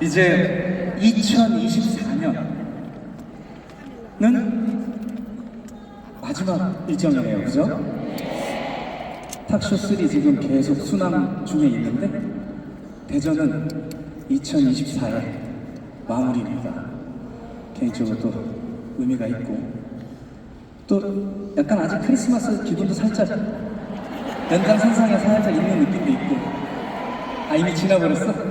이제 2024년은 마지막 일정이네요, 그죠? 탁쇼 3 지금 계속 순항 중에 있는데 대전은 2024의 마무리입니다. 개인적으로 또 의미가 있고 또 약간 아직 크리스마스 기분도 살짝 연장 선상에 살짝 있는 느낌도 있고 아 이미 지나버렸어?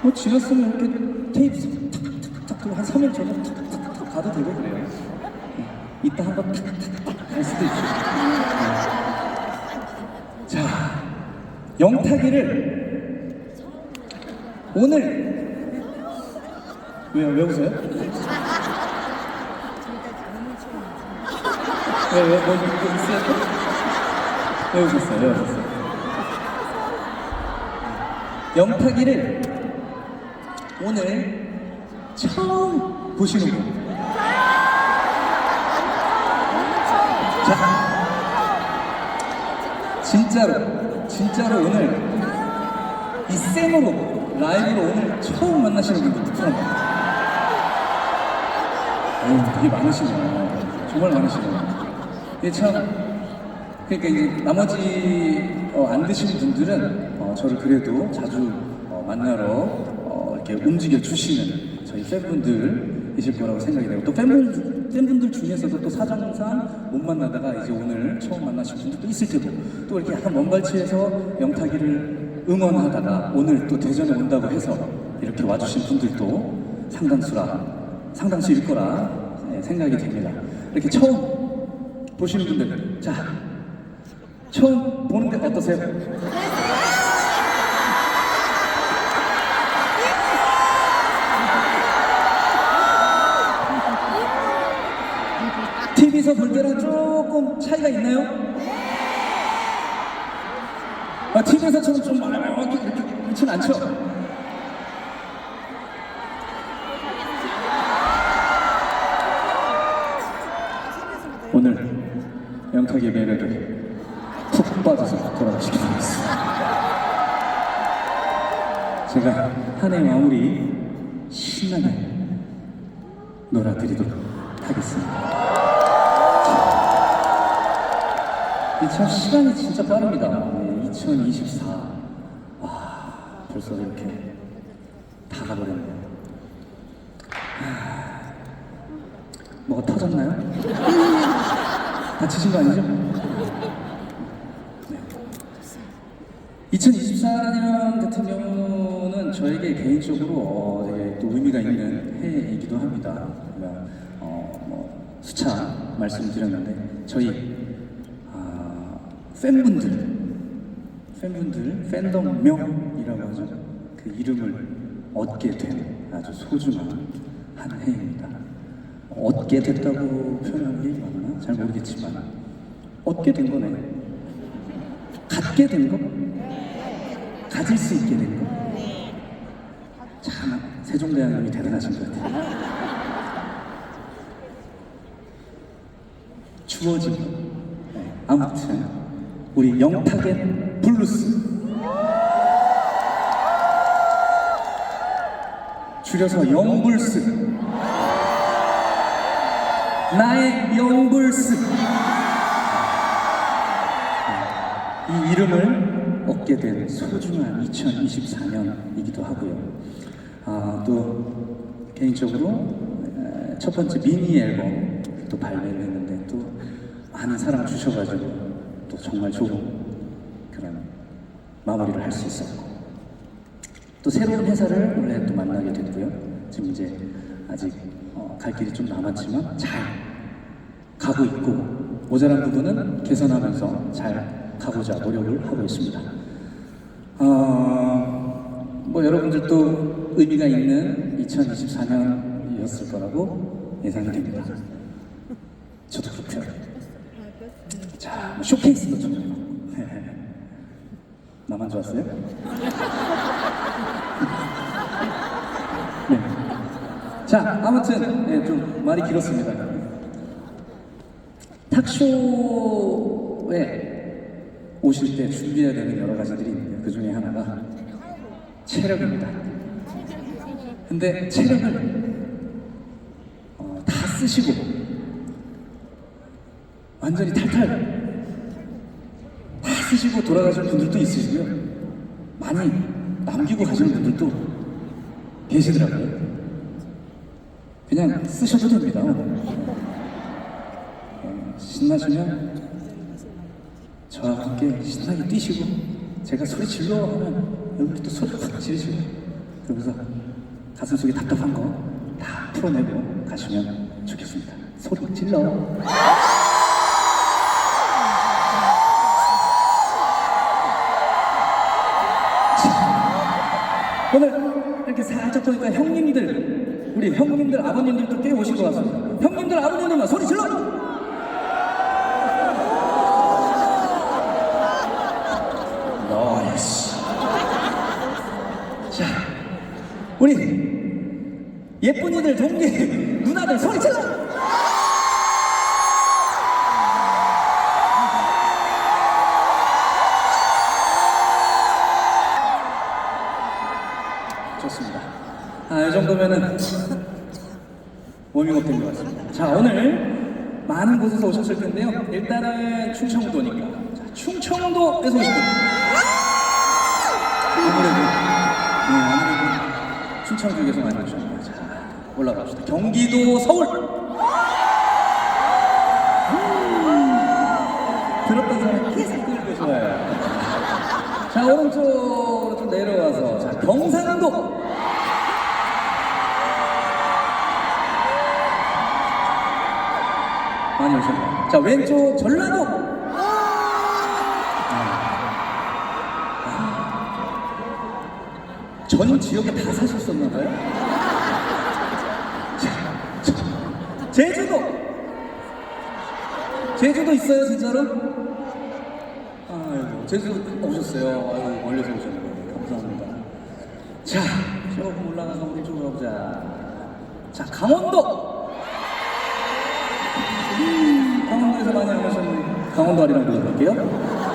뭐 지났으면 이렇게 테이프 탁탁탁탁 한 3일 전에 탁탁탁 가도 되고 그래요 네. 이따 한번 탁탁탁 갈 수도 있고 네. 자 영탁이를 오늘 왜요? 왜 웃어요? 왜, 왜, 뭐, 뭐 있어요? 왜 웃었어요? 왜 웃었어요? 영탁이를 오늘 처음 보시는 분. 자, 진짜로, 진짜로 오늘 이 쌤으로, 라이브로 오늘 처음 만나시는 분들 누구나 어, 되게 많으시네요. 정말 많으시네요. 이게 참, 그러니까 이제 나머지 어, 안 드신 분들은 어, 저를 그래도 자주 어, 만나러 어, 이렇게 움직여 주시는 저희 팬분들이실 거라고 생각이 되고 또 팬분, 팬분들 중에서도 또 사정상 못 만나다가 이제 오늘 처음 만나신 분들도 있을 테고 또 이렇게 약간 먼 발치에서 영탁이를 응원하다가 오늘 또 대전에 온다고 해서 이렇게 와주신 분들도 상당수라 상당수일 거라 네, 생각이 됩니다. 이렇게 처음 보시는 분들, 자 처음 보는데 어떠세요? TV에서 볼 때랑 조금 차이가 있나요? 아, TV에서처럼 좀 이렇게 이렇게 그렇진 않죠? 오늘 영탁의 매력에 푹 빠져서 돌아가시기 바랍니다. 제가 한 해 마무리 신나게 놀아드리도록 참 시간이 진짜 빠릅니다. 네, 2024. 와, 벌써 이렇게 다 가버렸네요. 하, 뭐가 터졌나요? 다치신 거 아니죠? 네. 2024년 같은 경우는 저에게 개인적으로 어, 되게 또 의미가 있는 해이기도 합니다. 그러면 어, 뭐 수차 말씀드렸는데 저희 아, 팬분들, 팬분들 팬덤명이라고 하죠. 그 이름을 얻게 된 아주 소중한 한 해입니다. 얻게 됐다고 표현하는 게 맞나? 잘 모르겠지만 얻게 된 거네. 갖게 된 거? 가질 수 있게 된 거? 참 세종대왕님이 대단하신 것 같아요. 주어진 거. 네, 아무튼 우리 영탁의 블루스. 줄여서 영불스. 나의 영불스. 이 이름을 얻게 된 소중한 2024년이기도 하고요. 아, 또 개인적으로 에, 첫 번째 미니 앨범 또 발매를 했는데 또 많은 사랑 주셔가지고 또 정말 좋은 그런 마무리를 할 수 있었고 또 새로운 회사를 올해 또 만나게 됐고요. 지금 이제 아직 어, 갈 길이 좀 남았지만 잘 가고 있고 모자란 부분은 개선하면서 잘 가고자 노력을 하고 있습니다. 어, 뭐 여러분들도 의미가 있는 2024년이었을 거라고 예상이 됩니다. 저도 그렇고요. 자, 뭐 쇼케이스도 좀 해봤고. 나만 좋았어요? 네. 자, 아무튼 네, 좀 말이 길었습니다. 탁쇼에 오실 때 준비해야 되는 여러 가지들이 있는데 그 중에 하나가 자, 체력입니다. 근데 체력을 어, 다 쓰시고 완전히 탈탈 다 쓰시고 돌아가시는 분들도 있으시고요. 많이 남기고 가시는 분들도 계시더라고요. 그냥 쓰셔도 됩니다. 어, 신나시면 저와 함께 신나게 뛰시고 제가 소리 질러 하면 여러분들 또 소리 확 지르시고 그러면서 가슴속에 답답한 거 다 풀어내고 가시면 좋겠습니다. 소리 질러. 오늘 이렇게 살짝 보니까 형님들 우리 형님들 아버님들도 꽤 오신 것 같습니다. 형님들 아버님들만 소리 질러. 나이스. 자, 우리 예쁜이들 동네 누나들 소리 질러. 이 정도면은 워밍업 된 것 같습니다. 자, 오늘 많은 곳에서 오셨을 텐데요. 일단은 충청도니까. 자, 충청도에서 오신 분. 아무래도, 네, 아무래도 충청 쪽에서 많이 오셨습니다. 자, 올라갑시다. 경기도 서울. 음, 들었던 사람 계속 끌고 좋아요. 자, 오른쪽 자, 왼쪽 전라도. 아. 전 지역에 다 사셨었나봐요. 제주도. 제주도 있어요, 진짜로? 아이고, 제주도 오셨어요. 아이고, 멀리서 오셨네요. 감사합니다. 자, 조금 올라가서 우리 좀 가보자. 자, 강원도. 강원도에서 많이 안 오셨는데 강원도 아리랑 불러볼게요.